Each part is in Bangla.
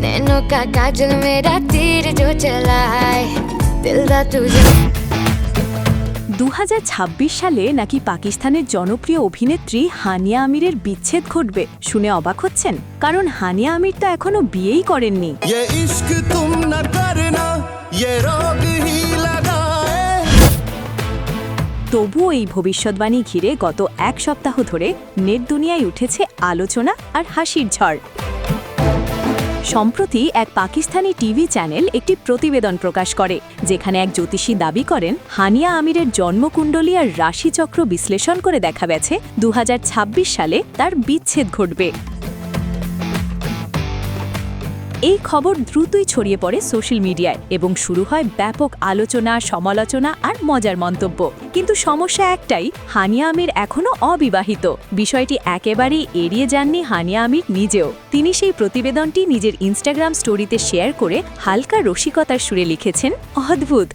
नैनों का काजल मेरा तीर जो चलाए दिल दा तुझे দু সালে নাকি পাকিস্তানের জনপ্রিয় অভিনেত্রী হানিয়া আমিরের বিচ্ছেদ ঘটবে শুনে অবাক হচ্ছেন কারণ হানিয়া আমির তো এখনো বিয়েই করেননি ये इश्क तुम न करना ये रोग ही लगाए তবুও এই ভবিষ্যৎবাণী ঘিরে গত এক সপ্তাহ ধরে নেট দুনিয়ায় উঠেছে আলোচনা আর হাসির ঝড় সম্প্রতি এক পাকিস্তানি টিভি চ্যানেল একটি প্রতিবেদন প্রকাশ করে, যেখানে এক জ্যোতিষী দাবি করেন, হানিয়া আমিরের জন্মকুণ্ডলী আর রাশিচক্র বিশ্লেষণ করে দেখা গেছে দু হাজার ছাব্বিশ সালে তার বিচ্ছেদ ঘটবে। এই খবর দ্রুতই ছড়িয়ে পড়ে সোশ্যাল মিডিয়ায় এবং শুরু হয় ব্যাপক আলোচনা, সমালোচনা আর মজার মন্তব্য। কিন্তু সমস্যা একটাই, হানিয়া আমির এখনও অবিবাহিত। বিষয়টি একেবারেই এড়িয়ে যাননি হানিয়া আমির নিজেও। তিনি সেই প্রতিবেদনটি নিজের ইনস্টাগ্রাম স্টোরিতে শেয়ার করে হালকা রসিকতার সুরে লিখেছেন, অদ্ভুত,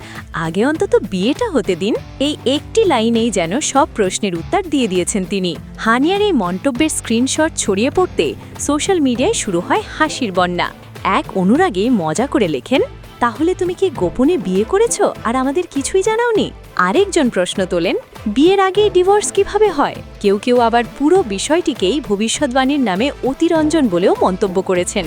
আগে অন্তত বিয়েটা হতে দিন। এই একটি লাইনেই যেন সব প্রশ্নের উত্তর দিয়ে দিয়েছেন তিনি। হানিয়ার এই মন্তব্যের স্ক্রিনশট ছড়িয়ে পড়তে সোশ্যাল মিডিয়ায় শুরু হয় হাসির বন্যা। এক অনুরাগে মজা করে লেখেন, তাহলে তুমি কি গোপনে বিয়ে করেছ? আর আমাদের কিছুই জানাওনি? আরেকজন প্রশ্ন তোলেন, বিয়ের আগে ডিভোর্স কীভাবে হয়? কেউ কেউ আবার পুরো বিষয়টিকেই ভবিষ্যৎবাণীর নামে অতিরঞ্জন বলেও মন্তব্য করেছেন।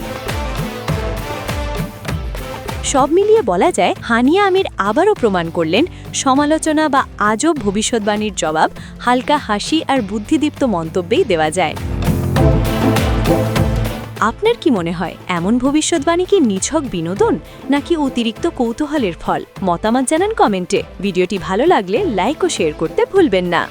সব মিলিয়ে বলা যায়, হানিয়া আমির আবারও প্রমাণ করলেন, সমালোচনা বা আজব ভবিষ্যৎবাণীর জবাব হালকা হাসি আর বুদ্ধিদীপ্ত মন্তব্যেই দেওয়া যায়। আপনার কি মনে হয়, এমন ভবিষ্যৎবাণী কি নিছক বিনোদন, নাকি অতিরিক্ত কৌতূহলের ফল? মতামত জানান কমেন্টে। ভিডিওটি ভালো লাগলে লাইক ও শেয়ার করতে ভুলবেন না।